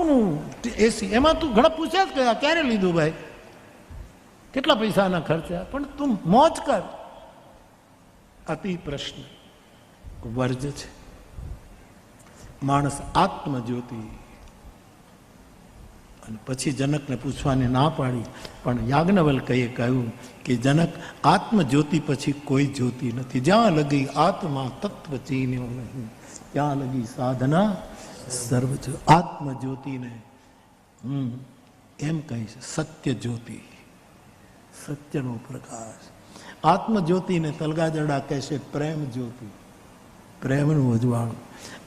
કોનું એસી એમાં તું ઘણા પૂછ્યા જ કયા ક્યારે લીધું ભાઈ? કેટલા પૈસાના ખર્ચા? પણ તું મોજ કર. અતિ પ્રશ્ન. વર્જ છે. માણસ આત્મજ્યોતિ. અને પછી જનકને પૂછવાની ના પાડી. પણ યાજ્ઞવલ્કએ કહ્યું કે જનક, આત્મજ્યોતિ પછી કોઈ જ્યોતિ નથી. જ્યાં લગી આત્મા તત્વ ચીન્યો નહીં, ત્યાં લગી સાધના સર્વ જ્યો- આત્મજ્યોતિને, હમ, એમ કહીશ સત્ય જ્યોતિ સત્યનો પ્રકાશ. આત્મજ્યોતિને તલગાજડા કહેશે પ્રેમ જ્યોતિ પ્રેમનું ઉજવાળું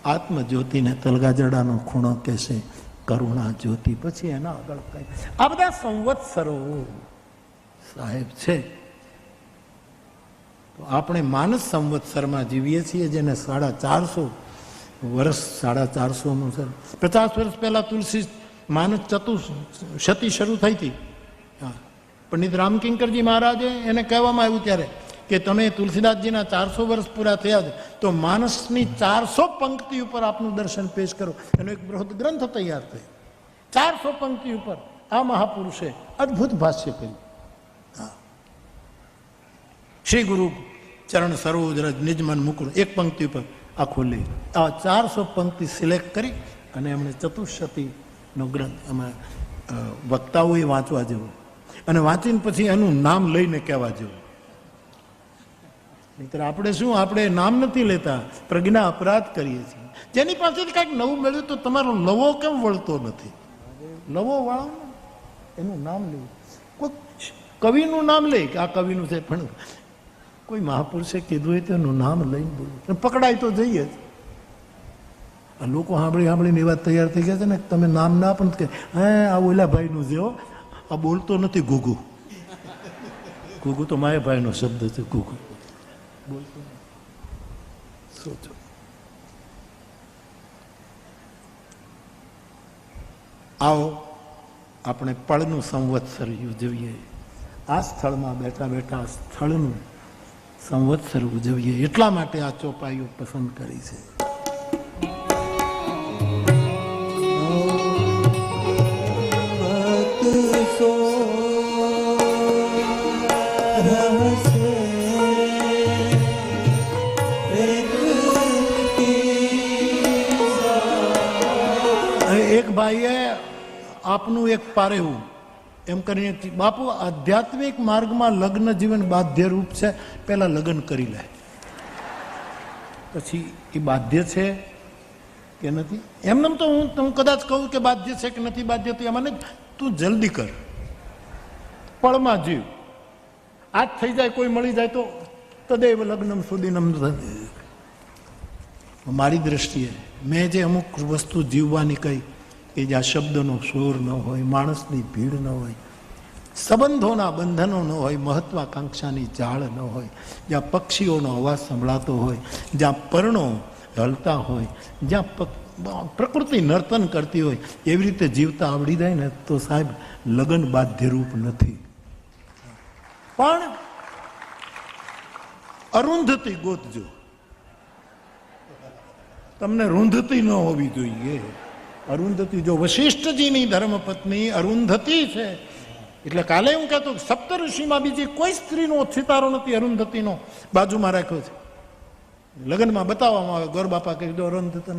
આત્મજ્યોતિને તલગાજડાનો ખૂણો કહેશે કરુણા જ્યોતિ પછી એના આગળ કઈ આ બધા સંવત્સરો, સાહેબ છે. તો આપણે માનસ સંવત્સરમાં જીવીએ છીએ જેને સાડા ચારસો વર્ષ સાડા ચારસોમાં સર. પચાસ વર્ષ પહેલાં તુલસી માનસ ચતુશતી શરૂ થઈ હતી. હા. પંડિત રામકિંકરજી મહારાજે એને કહેવામાં આવ્યું ત્યારે કે તમે તુલસીદાસજીના ચારસો વર્ષ પૂરા થયા છે, તો માનસની ચારસો પંક્તિ ઉપર આપનું દર્શન પેશ કરો. એનો એક બૃહદ ગ્રંથ તૈયાર થયો ચારસો પંક્તિ ઉપર આ મહાપુરુષે અદ્ભુત ભાષ્ય કર્યું. હા. શ્રી ગુરુ ચરણ સરોજ રજ નિજમન મુકુળ એક પંક્તિ ઉપર આખું લઈ આ ચારસો પંક્તિ સિલેક્ટ કરી અને એમણે ચતુર્શતીનો ગ્રંથ એમાં વક્તાઓએ વાંચવા જેવો. અને વાંચીને પછી એનું નામ લઈને કહેવા જેવું. નહીતર આપણે શું, આપણે નામ નથી લેતા, પ્રજ્ઞા અપરાધ કરીએ છીએ. જેની પાસેથી કાંઈક નવું મળ્યું તો તમારો નવો કેમ વળતો નથી? નવો વાળો એનું નામ લેવું કોઈ કવિનું નામ લે કે આ કવિનું છે પણ કોઈ મહાપુરુષે કીધું હોય તો એનું નામ લઈને બોલું પકડાય તો જઈએ જ. આ લોકો સાંભળી સાંભળીને એવા તૈયાર થઈ ગયા છે ને, તમે નામ ના પણ કે, હે, આ ઓલા ભાઈનું જેવો આ બોલતો નથી ગુગુ ગુગુ તો માય ભાઈનો શબ્દ છે ગુગુ બોલતો. સોચો. આવો, આપણે પળનું સંવત્સર યોજવીએ આ સ્થળમાં બેઠા બેઠા સ્થળનું સંવત્સર ઉજવીએ. એટલા માટે આ ચોપાઈઓ પસંદ કરી છે. એક ભાઈએ આપનું એક પારેવું એમ કરીને બાપુ, આધ્યાત્મિક માર્ગમાં લગ્ન જીવન બાધ્ય રૂપ છે, પહેલાં લગ્ન કરી લે. પછી એ બાધ્ય છે કે નથી? એમનેમ તો હું હું કદાચ કહું કે બાધ્ય છે કે નથી બાધ્ય, તો એમાં તું જલ્દી કર. પળમાં જીવ. આજ થઈ જાય, કોઈ મળી જાય તો તદેવ લગ્નમ સુધીનમ મારી દ્રષ્ટિએ મેં જે અમુક વસ્તુ જીવવાની કહી કે જ્યાં શબ્દનો શોર ન હોય, માણસની ભીડ ન હોય, સંબંધોના બંધનો ન હોય, મહત્વાકાંક્ષાની જાળ ન હોય, જ્યાં પક્ષીઓનો અવાજ સંભળાતો હોય, જ્યાં પર્ણો હલતા હોય, જ્યાં પ્રકૃતિ નર્તન કરતી હોય, એવી રીતે જીવતા આવડી જાય ને તો સાહેબ, લગ્ન બાધ્યરૂપ નથી. પણ અરુંધતી ગોતજો. તમને રૂંધતી ન હોવી જોઈએ. અરુંધતી જો વશિષ્ઠજીની ધર્મપત્ની અરુંધતી છે, એટલે કાલે હું કહેતો સપ્ત ઋષિમાં બીજી કોઈ સ્ત્રીનો સિતારો નથી અરુંધતીનો. બાજુમાં રાખ્યો છે. લગ્નમાં બતાવવામાં આવે, ગોર બાપા કહી દો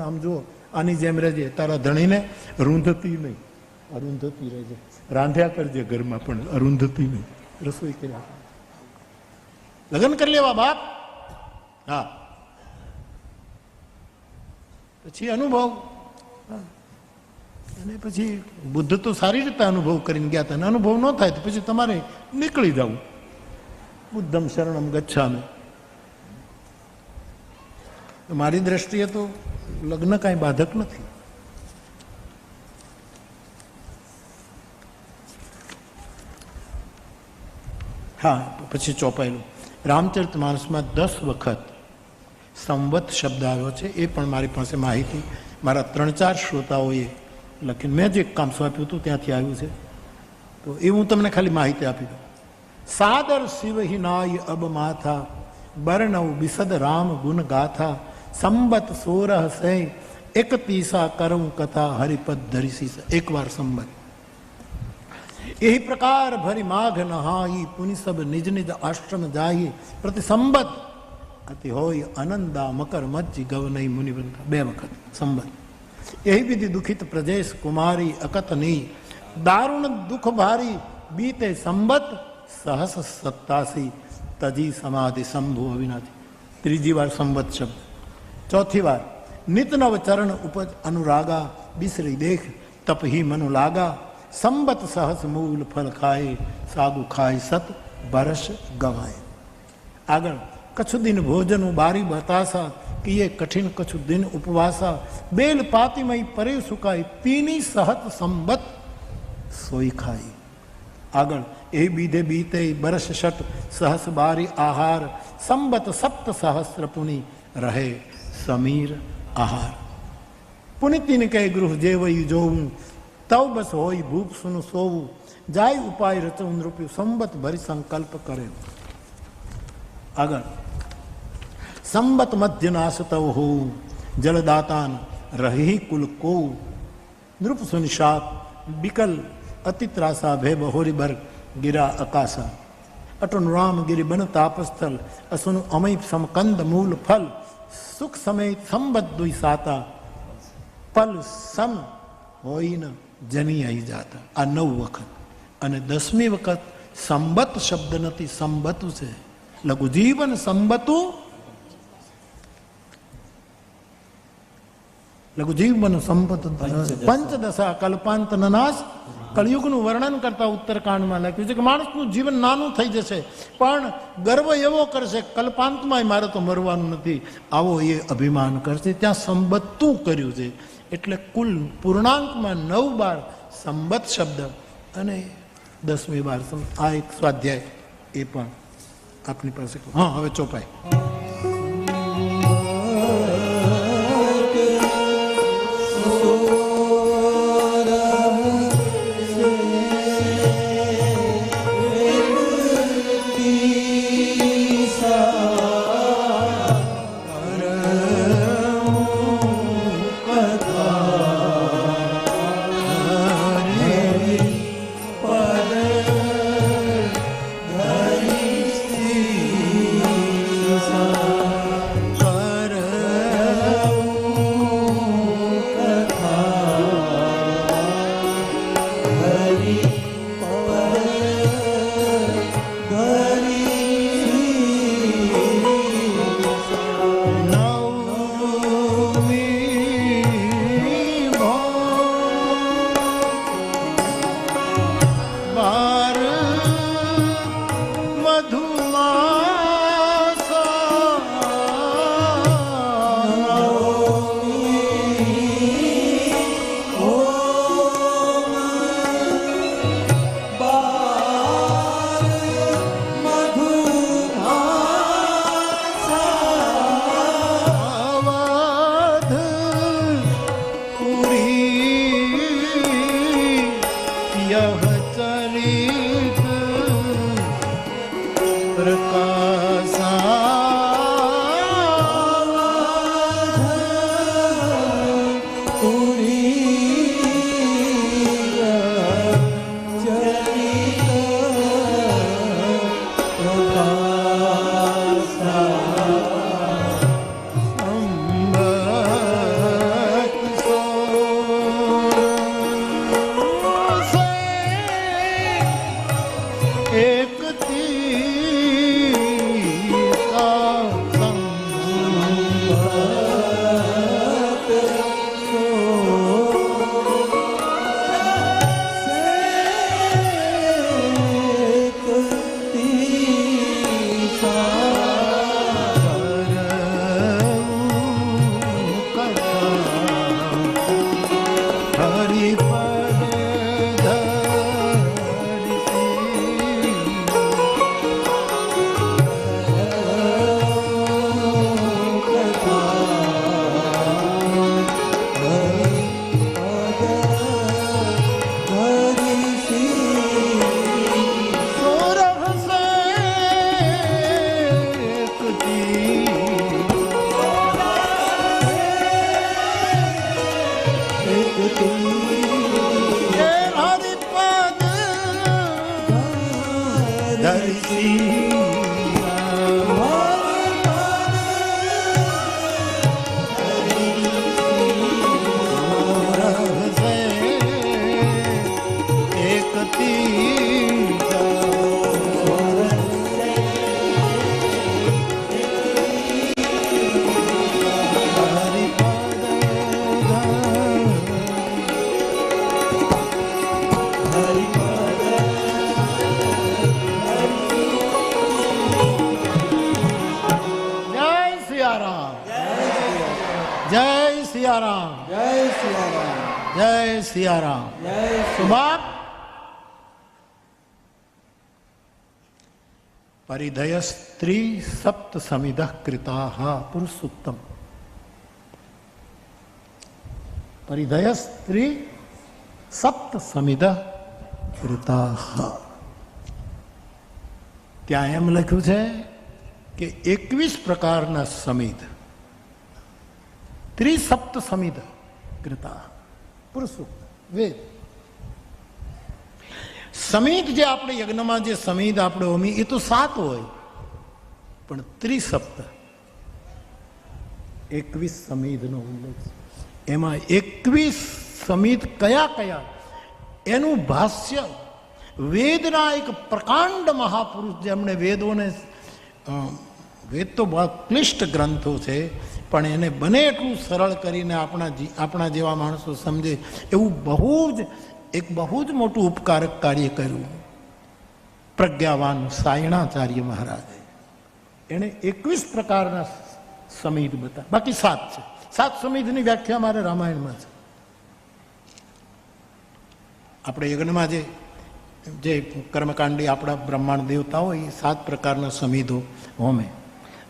આમ જુઓ, આની જેમ રહેજે, તારા ધણીને રૂંધતી નહીં. અરુંધતી રહેજે. રાંધ્યા કરજે ઘરમાં, પણ અરુંધતી નહીં. રસોઈ કર્યા લગ્ન કરી લેવા બાપ? હા. પછી અનુભવ. અને પછી બુદ્ધ તો સારી રીતે અનુભવ કરીને ગયા હતા અને અનુભવ ન થાય તો પછી તમારે નીકળી જવું. બુદ્ધમ શરણમ ગચ્છામે. મારી દ્રષ્ટિએ તો લગ્ન કાંઈ બાધક નથી. હા, પછી ચોપાયેલું. રામચરિત માનસમાં દસ વખત સંવત શબ્દ આવ્યો છે, એ પણ મારી પાસે માહિતી. મારા ત્રણ ચાર શ્રોતાઓએ લખીને મેં જે કામ સોંપ્યું હતું ત્યાંથી આવ્યું છે. તો એ હું તમને ખાલી માહિતી આપી દઉં. સાદર શિવ નાય અબ માથા, બર્ણવ બિસદ રામ ગુણ ગાથા, સંબત સોરહ સૈ, એક તીસા કરવું કથા હરિપદ ધરીસી એક વાર સંબત. એહી પ્રકાર ભરી માઘ નહાઈ પુનિ સબ નિજ નિજ આશ્રમ જાઈ પ્રતિ સંબત અતિ હોય આનંદા મકર મજ્જી ગવનઈ મુનિવંતા. બે વખત સંબત. यही विधि दुखित प्रदेश कुमारी अकतनी दारुण दुख भारी बीते संबत सहस सत्तासी। तजी समाधि शंभु अविनाशी। त्रीजी बार संबत शब्द। चौथी बार, नित नव चरण उपज अनुरागा, बिसरी देख तप ही मनु लागा। संबत सहस मूल फल खाए, सागु खाए सत, बरस गवाए। आगर कछु दिन भोजन बारी बतासा બતાસા કિયે કઠિન કछु દિન ઉપવાસા બેલ પાતિમય પરે સુકાય તીની સહત સંબત સોઈ ખાઈ આગળ એ બીધે બીતે બરસ શત સહસ બારી આહાર સંબત સપ્ત સહસ્ર પુની રહે સમીર આહાર પુનિતિને કહે ગૃહ જેવયું જોવું તવ બસ હોય ભૂપ સુનું સોવું જાય ઉપાય રચવું નૃપ્યું સંબત ભરી સંકલ્પ કરે આગળ સંબત મધ્ય નાસતવ હો જલદાતાન રહી કુલ કો. નૃપ સુનિશાપ બિકલ અતિત્રાસા ભે બહોરી બર ગિરા અકાશા અટન રામ ગિરી બન તાપસ્થલ, અસુન અમય સમકંદ મૂલ ફલ. સુખ સમય સંબત દુઈ સાતા. પલ સમ હોઈને જની આવી જાતા. આ નવ વખત. અને દસમી વખત, સંબત શબ્દ નથી, સંબતું છે. લઘુજીવન સંબતું લઘુજીવન સંપત પંચદશા કલ્પાંત નાશ કળિયુગનું વર્ણન કરતા ઉત્તરકાંડમાં લખ્યું છે કે માણસનું જીવન નાનું થઈ જશે પણ ગર્વ એવો કરશે કલ્પાંતમાં મારે તો મરવાનું નથી આવો એ અભિમાન કરશે ત્યાં સંબત્તું કર્યું છે એટલે કુલ પૂર્ણાંકમાં નવ બાર સંબત શબ્દ અને દસમી બાર આ એક સ્વાધ્યાય એ પણ આપની પાસે હા હવે ચોપાઈ પરિધય સ્ત્રી સપ્ત સમિધ કૃતા પુરુષોત્તમ પરિધય સ્ત્રી સપ્ત સમિધ કૃતા ત્યાં એમ લખ્યું છે કે એકવીસ પ્રકારના સમિધ ત્રિસપ્ત સમિધ કૃતા પુરુષોત્તમ વેદ સમિત જે આપણે યજ્ઞમાં જે સમિત આપણે હોમી, એ તો સાત હોય. પણ ત્રિસપ્ત. એકવીસ સમિધનો ઉલ્લેખ એમાં એકવીસ સમિત કયા કયા? એનું ભાષ્ય વેદના એક પ્રકાંડ મહાપુરુષ જેમણે વેદોને વેદ તો બહુ ક્લિષ્ટ ગ્રંથો છે, પણ એને બને એટલું સરળ કરીને આપણા આપણા જેવા માણસો સમજે એવું બહુ જ એક બહુ જ મોટું ઉપકારક કાર્ય કર્યું. પ્રજ્ઞાવાન સાયણાચાર્ય મહારાજે. એણે એકવીસ પ્રકારના સમિધ બતા બાકી સાત છે. સાત સમિધની વ્યાખ્યા મારે રામાયણમાં છે. આપણે યજ્ઞમાં જે જે કર્મકાંડી આપણા બ્રહ્માંડ દેવતાઓ, એ સાત પ્રકારના સમિધો હોમે.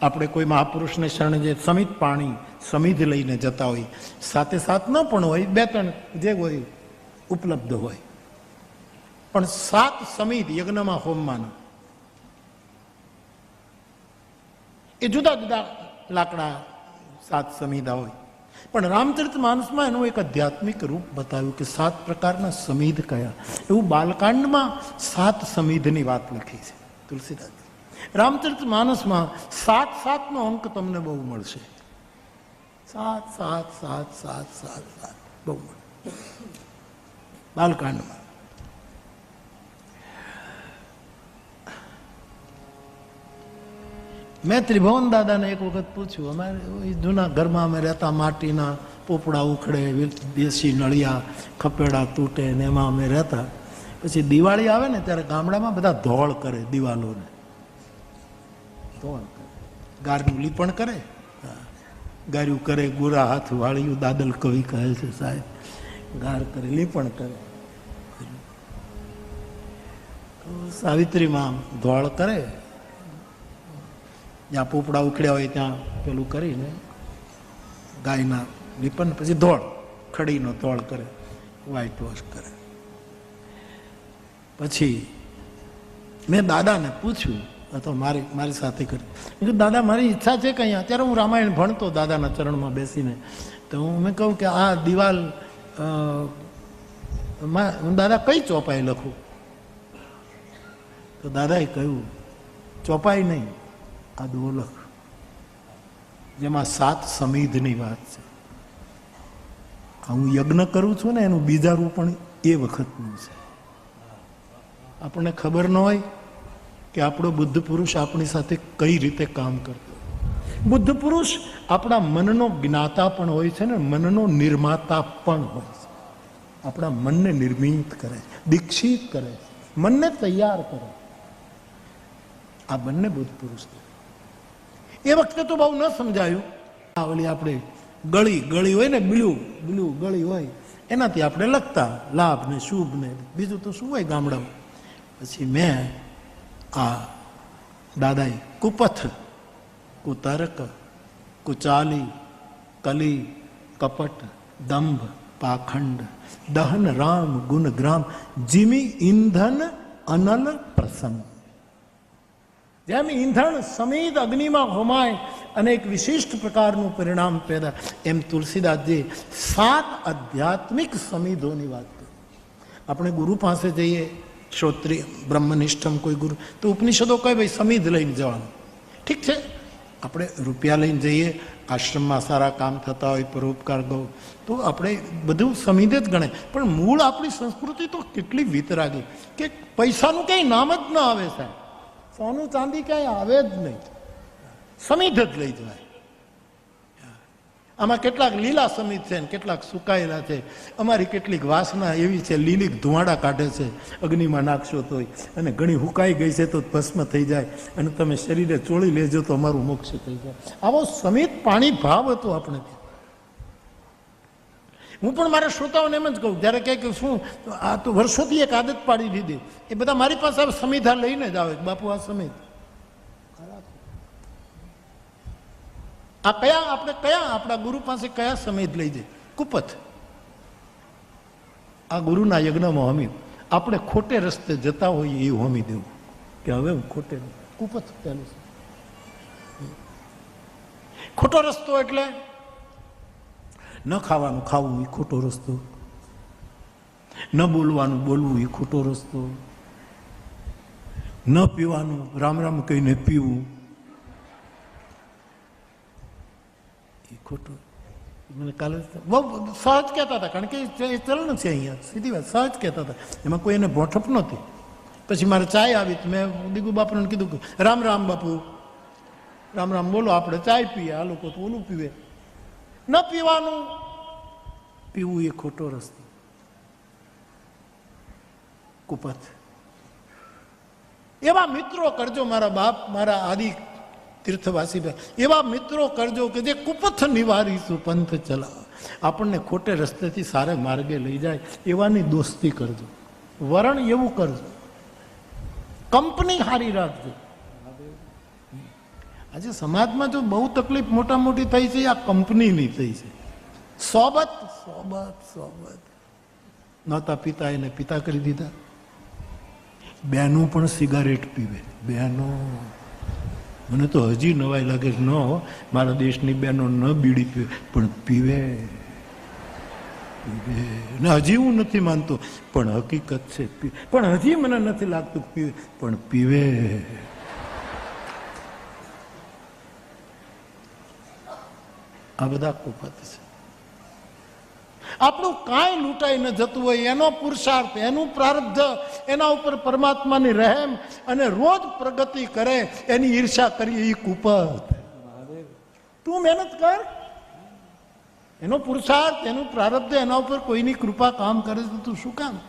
આપણે કોઈ મહાપુરુષને શરણે જે સમિત પાણી, સમિધ લઈને જતા હોય, સાથે સાત ન પણ હોય, બે ત્રણ જે હોય ઉપલબ્ધ હોય. પણ સાત સમિધ યજ્ઞમાં હોમવાના. એ જુદા જુદા લાકડા સાત સમિધા હોય. પણ રામચરિત માનસમાં એનું એક આધ્યાત્મિક રૂપ બતાવ્યું કે સાત પ્રકારના સમિધ કયા. એવું બાલકાંડમાં સાત સમિધની વાત લખી છે તુલસીદાસ રામચરિત માનસમાં સાત સાતનો અંક તમને બહુ મળશે. સાત સાત સાત સાત સાત સાત બહુ મળે બાલકાંડમાં. મેં ત્રિભુવન દાદાને એક વખત પૂછ્યું, અમારે જૂના ઘરમાં અમે રહેતા માટીના પોપડા ઉખડે દેશી નળિયા ખપેડા તૂટે ને એમાં અમે રહેતા. પછી દિવાળી આવે ને ત્યારે ગામડામાં બધા ધોળ કરે દિવાલોને. ધોળ કરે. ગારનું લીપણ કરે. ગાર્યું કરે, ગોરા હાથ વાળ્યું, દાદલ કવિ કહે છે સાહેબ. ગાર કરે. લીપણ કરે સાવિત્રીમાં ધોળ કરે. જ્યાં પોપડા ઉખડ્યા હોય ત્યાં પેલું કરીને ગાયના લીપન પછી ધોળ, ખડીનો ધોળ કરે વ્હાઈટ વોશ કરે. પછી મેં દાદાને પૂછ્યું અથવા મારી મારી સાથે કરી. દાદા, મારી ઈચ્છા છે કે અહીંયા અત્યારે હું રામાયણ ભણતો દાદાના ચરણમાં બેસીને. તો હું, મેં કહું કે આ દિવાલ હું દાદા કઈ ચોપાઈ લખું? તો દાદાએ કહ્યું, ચોપાઈ નહીં, આ દોલખ જેમાં સાત સમિધની વાત છે. હું યજ્ઞ કરું છું ને, એનું બીજારું પણ એ વખતનું છે. આપણને ખબર ન હોય કે આપણો બુદ્ધ પુરુષ આપણી સાથે કઈ રીતે કામ કરતો બુદ્ધ પુરુષ આપણા મનનો જ્ઞાતા પણ હોય છે ને મનનો નિર્માતા પણ હોય છે. આપણા મનને નિર્મિત કરે છે, દીક્ષિત કરે છે, મનને તૈયાર કરે આ બંને બુદ્ધ પુરુષ એ વખતે તો બહુ ન સમજાયું. આ ઓલી આપણે ગળી ગળી હોય ને બ્લુ બ્લુ ગળી હોય, એનાથી આપણે લખતા, લાભ ને શુભ ને બીજું તો શું હોય ગામડામાં? પછી મેં આ દાદાએ કુપથ કુતર્ક કુચાલી કલી કપટ દંભ પાખંડ દહન રામ ગુણ ગ્રામ જીમી ઈંધન અનલ પ્રસંગ જેમ ઈંધણ સમિત અગ્નિમાં હોમાય અને એક વિશિષ્ટ પ્રકારનું પરિણામ પેદા. એમ તુલસીદાસજી સાત આધ્યાત્મિક સમિધોની વાત કરી. આપણે ગુરુ પાસે જઈએ, શ્રોત્રિય, બ્રહ્મનિષ્ઠમ કોઈ ગુરુ, તો ઉપનિષદો કહે, ભાઈ, સમિધ લઈને જવાનું. ઠીક છે? આપણે રૂપિયા લઈને જઈએ, આશ્રમમાં સારા કામ થતા હોય, પરોપકાર ગૌ તો આપણે બધું સમિધ જ ગણે પણ મૂળ આપણી સંસ્કૃતિ તો કેટલી વિતરાગી. કે પૈસાનું કંઈ નામ જ ન આવે સાહેબ. સોનું ચાંદી ક્યાંય આવે જ નહીં. સમિધ જ લઈ જવાય. આમાં કેટલાક લીલા સમિત છે ને કેટલાક સુકાયેલા છે. અમારી કેટલીક વાસના એવી છે લીલી ધુવાડા કાઢે છે. અગ્નિમાં નાખશો તોય. અને ઘણી હુકાઈ ગઈ છે તો ભસ્મ થઈ જાય. અને તમે શરીરે ચોળી લેજો તો અમારું મોક્ષ થઈ જાય. આવો સમિત પાણી ભાવ હતો આપણે. હું પણ મારા શ્રોતાઓને એમ જ કહું, જ્યારે કહે કે શું, આ તો વર્ષોથી એક આદત પાડી દીધી. એ બધા મારી પાસે સમિધા લઈને જ આવે બાપુ, આ સમિત આ કયા આપણે કયા આપણા ગુરુ પાસે કયા સમય લઈ જાય કુપથ આ ગુરુના યજ્ઞમાં હોમી આપણે ખોટે રસ્તે જતા હોઈએ એ હોમી દેવું. કે હવે હું ખોટે કુપથ ચાલુ ખોટો રસ્તો એટલે ન ખાવાનું ખાવું એ ખોટો રસ્તો. ન બોલવાનું બોલવું એ ખોટો રસ્તો. ન પીવાનું રામ રામ કહીને પીવું. ખોટું. મને કાલે બહુ સહજ કહેતા હતા, કારણ કે એ ચલણ છે અહીંયા. સીધી વાત, સહજ કહેતા હતા. એમાં કોઈ એને ભોઠપ નહોતી. પછી મારે ચાય આવી તો મેં દીગુ બાપુને કીધું કે, રામ રામ બાપુ. રામ રામ, બોલો, આપણે ચાય પીએ, આ લોકો તો ઓલું પીવે. ન પીવાનું. પીવું એ ખોટો રસ્તો. કુપથ. એવા મિત્રો કરજો મારા બાપ, મારા આદિ તીર્થવાસી ભાઈ એવા મિત્રો કરજો કે જે કુપથ નિવારીશું પંથ ચલાવ આપણને ખોટે રસ્તેથી સારા માર્ગે લઈ જાય, એવાની દોસ્તી કરજો. વરણ એવું કરજો. કંપની હારી રાખજો. આજે સમાજમાં જો બહુ તકલીફ મોટા મોટી થઈ છે, આ કંપનીની થઈ છે. સોબત સોબત સોબત. નહોતા પિતા એને પિતા કરી દીધા. બહેનો પણ સિગારેટ પીવે. બહેનો. મને તો હજી નવાઈ લાગે ન મારા દેશની બહેનો ન બીડી પીવે. પણ પીવે. પીવે. ને હજી હું નથી માનતો. પણ હકીકત છે પણ હજી મને નથી લાગતું પીવે. પણ પીવે. આ બધા કુપત છે. આપણું કાંઈ લૂંટાઈ ન જતું હોય. એનો પુરુષાર્થ, એનું પ્રારબ્ધ, એના ઉપર પરમાત્માની રહેમ અને રોજ પ્રગતિ કરે, એની ઈર્ષા કરી એ કુપત. તું મહેનત કર. એનો પુરુષાર્થ, એનું પ્રારબ્ધ, એના ઉપર કોઈની કૃપા કામ કરે તો તું શું કામ?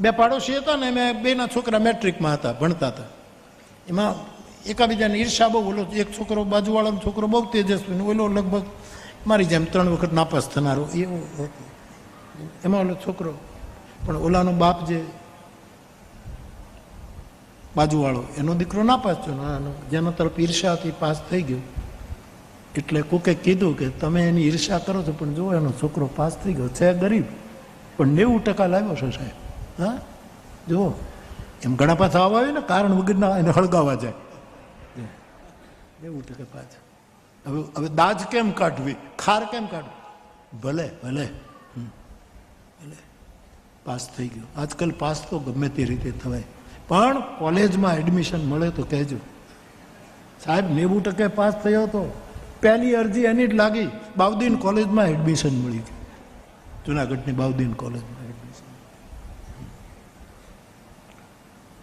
બે પાડોશી હતા ને મેં બેના છોકરા મેટ્રિકમાં હતા, ભણતા હતા. એમાં એકાબીજાને ઈર્ષા બહુ ઓલો એક છોકરો બાજુવાળાનો છોકરો બહુ તેજસ્વી ને ઓલો લગભગ મારી જેમ ત્રણ વખત નાપાસ થનારો. એવો એમાં ઓલો છોકરો, પણ ઓલાનો બાપ જે બાજુવાળો, એનો દીકરો નાપાસ થયો જેનો તરફ ઈર્ષા હતી, પાસ થઈ ગયો. એટલે કોકે કીધું કે તમે એની ઈર્ષા કરો છો, પણ જુઓ એનો છોકરો પાસ થઈ ગયો, છે ગરીબ, પણ નેવું ટકા લાવ્યો છે સાહેબ. હા? જુઓ, એમ ઘણા પાછા આવા હોય ને, કારણ વગરના એને હળગાવા જાય. નેવું કે પાછું. હવે હવે દાજ કેમ કાઢવી? ખાર કેમ કાઢવી? ભલે ભલે. ભલે. પાસ થઈ ગયો. આજકાલ પાસ તો ગમે તે રીતે થવાય. પણ કોલેજમાં એડમિશન મળે તો કહેજો. સાહેબ, નેવું ટકે પાસ થયો તો પહેલી અરજી એની જ લાગી. બાઉદીન કોલેજમાં એડમિશન મળી ગયું. જુનાગઢની બાઉદીન કોલેજમાં એડમિશન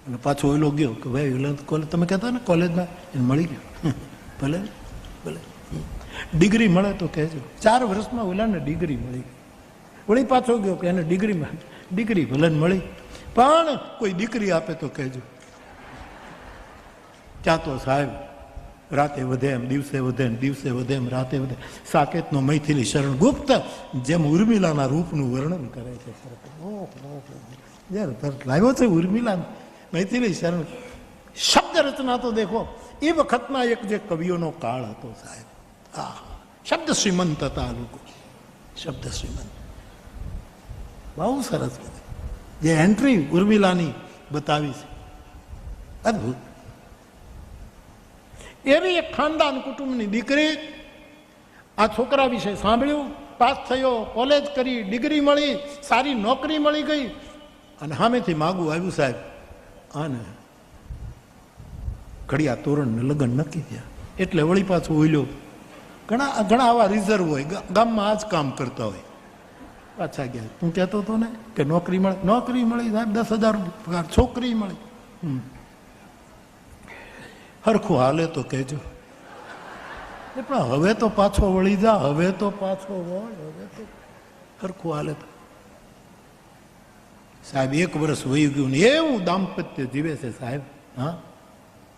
અને પાછો ઓલો ગયો કે ભાઈ કોલેજ તમે કહેતા ને કોલેજમાં એને મળી ગયું. ભલે ભલે. ડિગ્રી મળે તો કહેજો. ચાર વર્ષમાં ઓલાને ડિગ્રી મળી. વળી પાછો ગયો કે એને ડિગ્રીમાં ડિગ્રી ભલે મળી. પણ કોઈ દીકરી આપે તો કહેજો. ક્યાં તો સાહેબ, રાતે વધે એમ, દિવસે વધે એમ, દિવસે વધે એમ, રાતે વધે સાકેતનો મૈથિલી શરણ ગુપ્ત, જેમ ઉર્મિલાના રૂપનું વર્ણન કરે છે. લાવ્યો છે ઉર્મિલા મૈથિલી શરણ. શબ્દ રચના તો દેખો. એ વખતના એક જે કવિઓનો કાળ હતો સાહેબ આ શબ્દ શ્રીમંત હતા આ લોકો શબ્દ શ્રીમંત બહુ સરસ છે જે એન્ટ્રી ઉર્મિલાની બતાવી છે અદભુત એવી એક ખાનદાન કુટુંબની દીકરી આ છોકરા વિશે સાંભળ્યું પાસ થયો કોલેજ કરી ડિગ્રી મળી સારી નોકરી મળી ગઈ અને સામેથી માગું આવ્યું સાહેબ આને ઘડિયા તોરણને લગ્ન નક્કી થયા. એટલે વળી પાછું ઓઈલો ઘણા ઘણા આવા રિઝર્વ હોય ગામમાં આ જ કામ કરતા હોય. પાછા ગયા. તું કહેતો હતો ને કે નોકરી મળે, નોકરી મળી સાહેબ, દસ હજાર પગાર છોકરી મળી. હરખું હાલે તો કહેજો. એ પણ હવે તો પાછો વળી જા, હવે તો પાછો વળ, હવે તો હરખું હાલે તો. સાહેબ, એક વર્ષ વહી ગયું ને એવું દાંપત્ય જીવે છે સાહેબ, હા?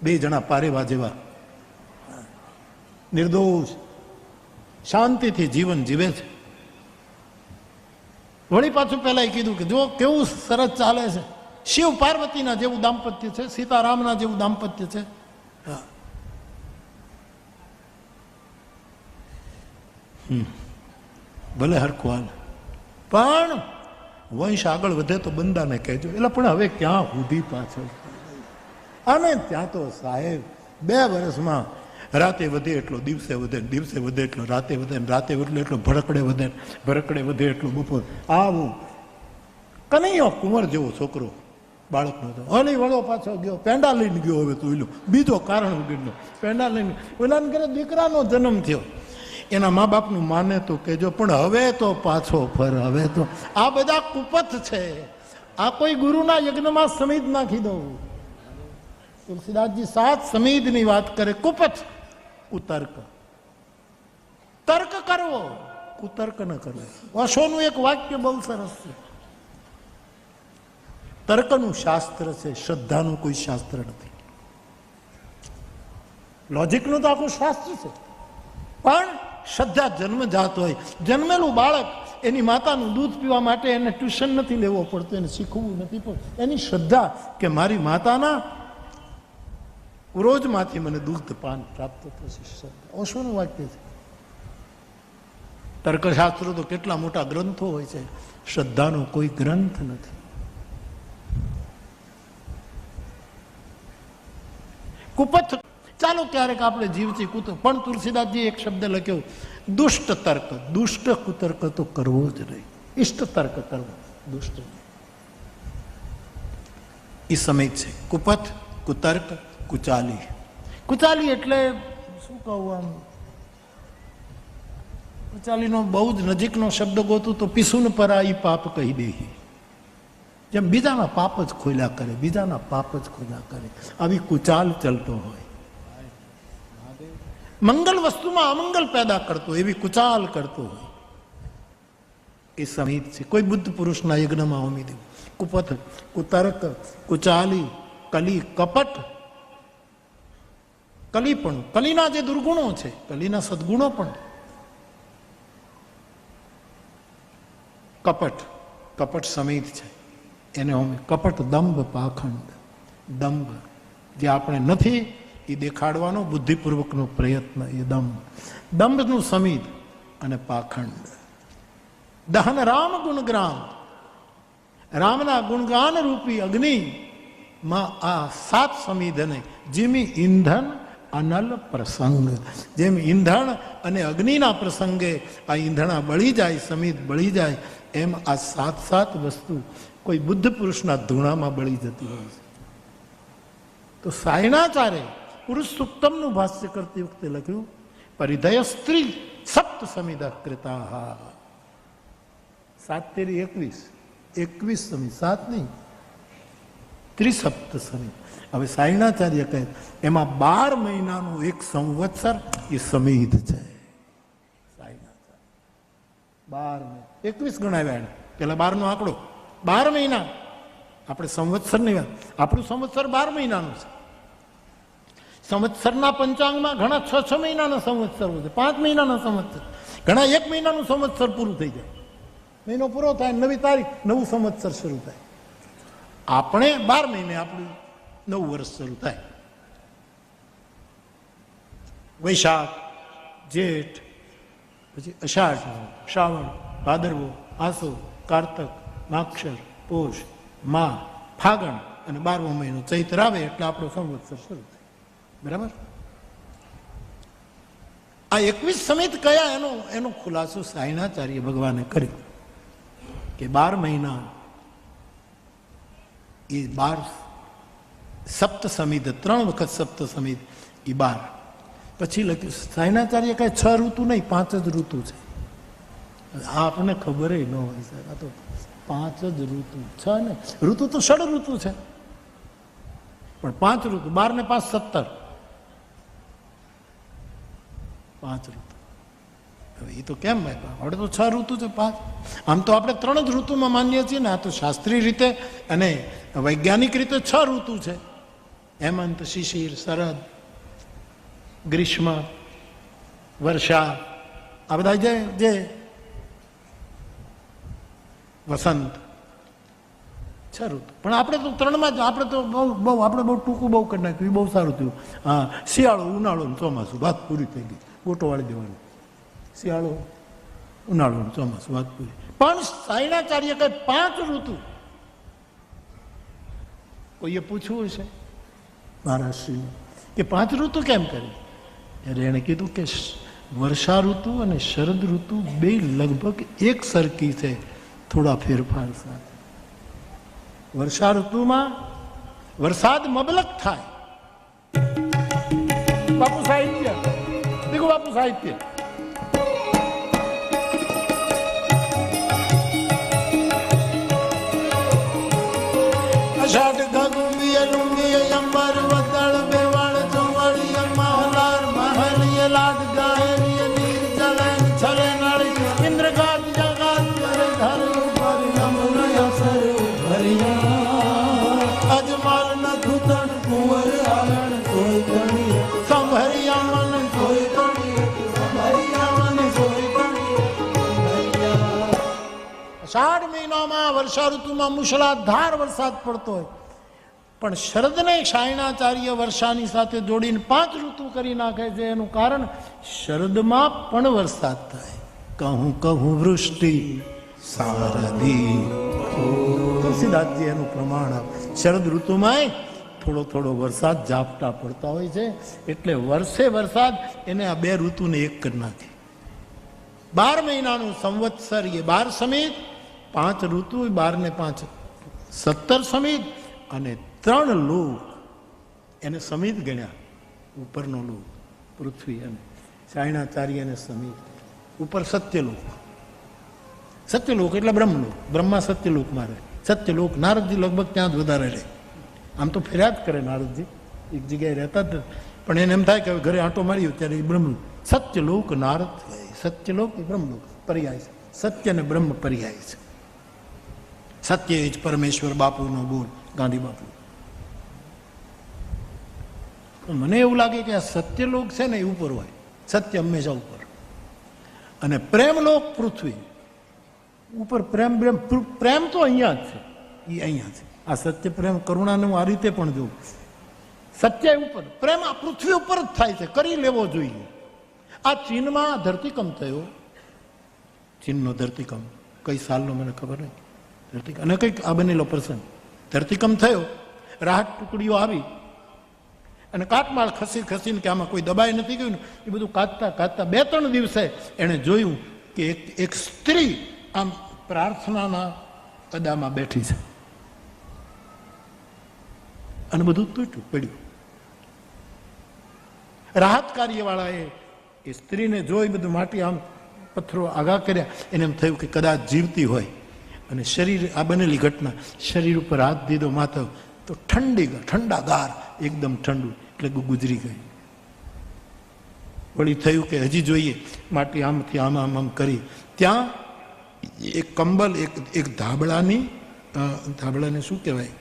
બે જણા પારેવા જેવા. નિર્દોષ. શાંતિથી જીવન જીવે છે. વળી પાછું પહેલા કીધું કે જો કેવું સરસ ચાલે છે. શિવ પાર્વતીના જેવું દાંપત્ય છે, સીતારામના જેવું દાંપત્ય છે. ભલે હરખું હાલ. પણ વંશ આગળ વધે તો બંદાને કહેજો. એટલે પણ હવે ક્યાં સુધી પાછળ? અને ત્યાં તો સાહેબ, બે વર્ષમાં રાતે વધે એટલો, દિવસે વધે દિવસે વધે એટલો, રાતે વધે રાતે વધે એટલો, ભડકડે વધે ભડકડે વધે એટલો બપોર. આવું કનૈયો કુંવર જેવો છોકરો બાળકનો તો અલી વળો પાછો ગયો, પેંડા લઈને ગયો હવે તો એલો બીજો કારણ વગરનો પેંડા લઈને ઓલાને ઘરે દીકરાનો જન્મ થયો. એના મા બાપનું માને તો કહેજો, પણ હવે તો પાછો ફર, હવે તો. આ બધા કુપથ છે. આ કોઈ ગુરુના યજ્ઞમાં સમિત નાખી દઉં. તુલસીદાસજી સાત સમીદની વાત કરે કુપથ કુતર્ક તર્ક કરવો, કુતર્ક ન કરવો. ઓશોનું એક વાક્ય બહુ સરસ છે. તર્કનું શાસ્ત્ર છે, શ્રદ્ધાનું કોઈ શાસ્ત્ર નથી. લોજિકનું તો આખું શાસ્ત્ર છે. પણ શ્રદ્ધા જન્મજાત હોય. જન્મેલું બાળક એની માતાનું દૂધ પીવા માટે એને ટ્યુશન નથી લેવો પડતું, એને શીખવું નથી પડતું. એની શ્રદ્ધા કે મારી માતાના રોજમાંથી મને દુગ્ધ પાન પ્રાપ્ત થશે શબ્દ ઓશોનું વાક્ય છે? તર્કશાસ્ત્રો તો કેટલા મોટા ગ્રંથો હોય છે. શ્રદ્ધાનો કોઈ ગ્રંથ નથી. કુપથ, ચાલો ક્યારેક આપણે જીવથી કુત પણ તુલસીદાસજી એક શબ્દ લખ્યો, દુષ્ટ તર્ક, દુષ્ટ કુતર્ક તો કરવો જ નહીં. ઇષ્ટ તર્ક કરવો, દુષ્ટ એ સમય છે. કુપથ, કુતર્ક કુચાલી. કુચાલી એટલે શું કહું આમ? કુચાલીનો બહુ જ નજીકનો શબ્દ ગોતું તો પીસુન પરાઈ પાપ કહી દે જેમ બીજાના પાપ જ ખોલ્યા કરે, બીજાના પાપ જ ખોલ્યા કરે. આવી કુચાલ ચલતો હોય. મંગલ વસ્તુમાં અમંગલ પેદા કરતો એવી કુચાલ કરતો હોય. એ સમિત છે. કોઈ બુદ્ધ પુરુષના યજ્ઞમાં હોમી દેવું કુપથ, કુતર્ક, કુચાલી, કલી, કપટ કલી પણ, કલીના જે દુર્ગુણો છે, કલીના સદગુણો પણ. કપટ કપટ સમિત છે. એને અમે કપટ દંભ પાખંડ, દંભ. જે આપણે નથી, એ દેખાડવાનો બુદ્ધિપૂર્વકનો પ્રયત્ન, એ દંભ. દંભનું સમિત અને પાખંડ. દહન રામ ગુણગ્રામ રામના ગુણગાન રૂપી અગ્નિ માં આ સાત સમિધને, જીમી ઈંધન અનલ પ્રસંગ. જેમ ઈંધણ અને અગ્નિના પ્રસંગે આ ઈંધણા બળી જાય, સમિત બળી જાય, એમ આ સાત સાત વસ્તુ કોઈ બુદ્ધ પુરુષના ધૂણામાં બળી જતી હોય છે. તો સાયણાચારે પુરુષ સુક્તમનું ભાષ્ય કરતી વખતે લખ્યું, પરિધય સ્ત્રી સપ્ત સમિદા કૃતા સાત તેરી એકવીસ. એકવીસ સમિત, સાત નહીં. ત્રિસપ્ત સમિત. હવે સાયણાચાર્ય કહે, એમાં બાર મહિનાનું એક સંવત્સર એ સમિત છે. બાર એકવીસ ગણાવ્યા એને. પેલા બારનો આંકડો. બાર મહિના. આપણે સંવત્સરની વાત. આપણું સંવત્સર બાર મહિનાનું છે. સંવત્સરના પંચાંગમાં ઘણા છ છ મહિનાના સંવત્સરો છે. પાંચ મહિનાના સંવત્સર. ઘણા એક મહિનાનું સંવત્સર પૂરું થઈ જાય. મહિનો પૂરો થાય, નવી તારીખ, નવું સંવત્સર શરૂ થાય. આપણે બાર મહિને આપણું નવું વર્ષ શરૂ થાય વૈશાખ જેઠ પછી અષાઢ શ્રાવણ ભાદરવો આસો કારતક માક્ષર પોષ મા ફાગણ અને બારમો મહિનો ચૈત્ર આવે એટલે આપણો સંવત્સર શરૂ થાય બરાબર આ એકવીસ સમિત કયા એનો એનો ખુલાસો સાયણાચાર્ય ભગવાને કર્યો કે બાર મહિના એ બાર સપ્ત સમિત ત્રણ વખત સપ્ત સમિત એ બાર પછી લખ્યું સાયનાચાર્ય કાંઈ છ ઋતુ નહીં, પાંચ જ ઋતુ છે. આ આપણને ખબર ન હોય સાહેબ, આ તો પાંચ જ ઋતુ છ ને. ઋતુ તો ષડ ઋતુ છે. પણ પાંચ ઋતુ, બાર ને પાંચ સત્તર. પાંચ ઋતુ. હવે એ તો કેમ આપ્યા? આપણે તો છ ઋતુ છે, પાંચ. આમ તો આપણે ત્રણ જ ઋતુમાં માનીએ છીએ ને, આ તો શાસ્ત્રીય રીતે અને વૈજ્ઞાનિક રીતે છ ઋતુ છે. હેમંત, શિશિર, શરદ, ગ્રીષ્મ, વર્ષા, આ બધા જે જે વસંત છ ઋતુ પણ આપણે તો ત્રણમાં જ, આપણે તો બહુ બહુ, આપણે બહુ ટૂંકું બહુ કરી નાખ્યું, એ બહુ સારું થયું. હા, શિયાળો, ઉનાળો ને ચોમાસું, વાત પૂરી થઈ ગઈ. ગોટો વાળી દેવાનું. શિયાળો, ઉનાળો ને ચોમાસું, વાત પૂરી. પણ સાયણાચાર્ય કઈ પાંચ ઋતુ. કોઈએ પૂછવું હશે? મહારાષ્ટ્રીને કે પાંચ ઋતુ કેમ કરી? ત્યારે એણે કીધું કે વર્ષા ઋતુ અને શરદ ઋતુ બે લગભગ એક સરખી છે, થોડા ફેરફાર સાથે. વર્ષા ઋતુમાં વરસાદ મબલક થાય. બાપુ સાહિત્ય. દેખો બાપુ સાહિત્ય. અષાઢ ગગુંબીય લુંબીય અંબર વર્ષા ઋતુમાં મુશળાધાર વરસાદ પડતો હોય. પણ શરદને શાયણાચાર્ય વર્ષાની સાથે જોડીને પાંચ ઋતુ કરી નાખે છે. એનું કારણ શરદમાં પણ વરસાદ થાય. કહું કહું વૃષ્ટિ, સારદી. તુલસીદાસજી એનું પ્રમાણ આપે. શરદ ઋતુમાં થોડો થોડો વરસાદ ઝાપટા પડતા હોય છે. એટલે વર્ષે વરસાદ એને આ બે ઋતુને એક કરી નાખે. બાર મહિનાનું સંવત્સર એ બાર સમિત પાંચ ઋતુ બાર ને પાંચ. સત્તર સમિત અને ત્રણ લોક એને સમિત ગણ્યા. ઉપરનો લોક પૃથ્વી અને સાયણાચાર્ય અને સમિત. ઉપર સત્યલોક. સત્યલોક એટલે બ્રહ્મલોક. બ્રહ્મા સત્યલોકમાં રહે સત્યલોક નારદજી લગભગ ત્યાં જ વધારે રહે. આમ તો ફરિયાદ કરે નારદજી. એક જગ્યાએ રહેતા જ પણ એને એમ થાય કે ઘરે આંટો માર્યો ત્યારે એ બ્રહ્મ સત્યલોક નારદ. સત્યલોક એ બ્રહ્મલોક. પર્યાય છે. સત્ય અને બ્રહ્મ પર્યાય છે. સત્ય જ પરમેશ્વર બાપુનો ગુણ ગાંધી બાપુ. મને એવું લાગે કે આ સત્યલોક છે ને એ ઉપર હોય. સત્ય હંમેશા ઉપર. અને પ્રેમલોક પૃથ્વી. ઉપર પ્રેમ પ્રેમ પ્રેમ તો અહીંયા જ છે. એ અહીંયા છે. આ સત્ય, પ્રેમ, કરુણાને હું આ રીતે પણ જોઉં સત્ય ઉપર, પ્રેમ આ પૃથ્વી ઉપર જ થાય છે. કરી લેવો જોઈએ. આ ચીનમાં ધરતીકંપ થયો. ચીનનો ધરતીકંપ. કઈ સાલનો મને ખબર નહીં. ધરતીકંપ અને કંઈક આ બનેલો પ્રસંગ. ધરતીકંપ થયો, રાહત ટુકડીઓ આવી. અને કાટમાળ ખસી ખસીને કે આમાં કોઈ દબાઈ નથી ગયું એ બધું કાચતા કાચતા બે ત્રણ દિવસે એણે જોયું કે એક એક સ્ત્રી આમ પ્રાર્થનાના કદામાં બેઠી છે. અને બધું તૂટ્યું, પડ્યું. રાહત કાર્યવાળાએ એ સ્ત્રીને જોઈ બધું માટી આમ પથ્થરો આગા કર્યા. એને એમ થયું કે કદાચ જીવતી હોય. અને શરીર, આ બનેલી ઘટના, શરીર ઉપર હાથ દીધો માથવ તો ઠંડી ઠંડાગાર, એકદમ ઠંડુ, એટલે ગુજરી ગઈ. વળી થયું કે હજી જોઈએ, માટી આમથી આમ આમ આમ કરી. ત્યાં એક કંબલ, એક એક ધાબળાની ધાબળાને શું કહેવાય?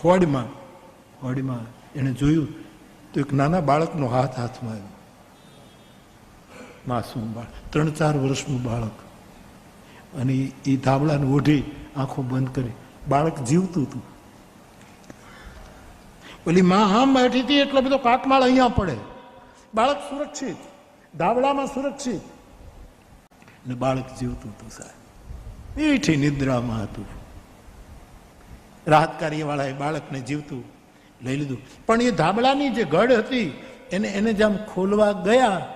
હોડીમાં, હોડમાં એણે જોયું, તો એક નાના બાળકનો હાથ હાથમાં આવ્યો. માસૂમ બાળક, ત્રણ ચાર વર્ષનું બાળક. અને ઈ ધાબળાને ઓઢી આંખો બંધ કરી. બાળક જીવતું હતું. ઓલી માં આમ બેઠી હતી એટલો બધો કાટમાળ અહીંયા પડે. બાળક સુરક્ષિત. ધાબળામાં સુરક્ષિત. ને બાળક જીવતું હતું સાહેબ. મીઠી નિદ્રામાં હતું. રાહત કાર્યવાળાએ બાળકને જીવતું લઈ લીધું. પણ એ ધાબળાની જે ગઢ હતી, એને એને જેમ ખોલવા ગયા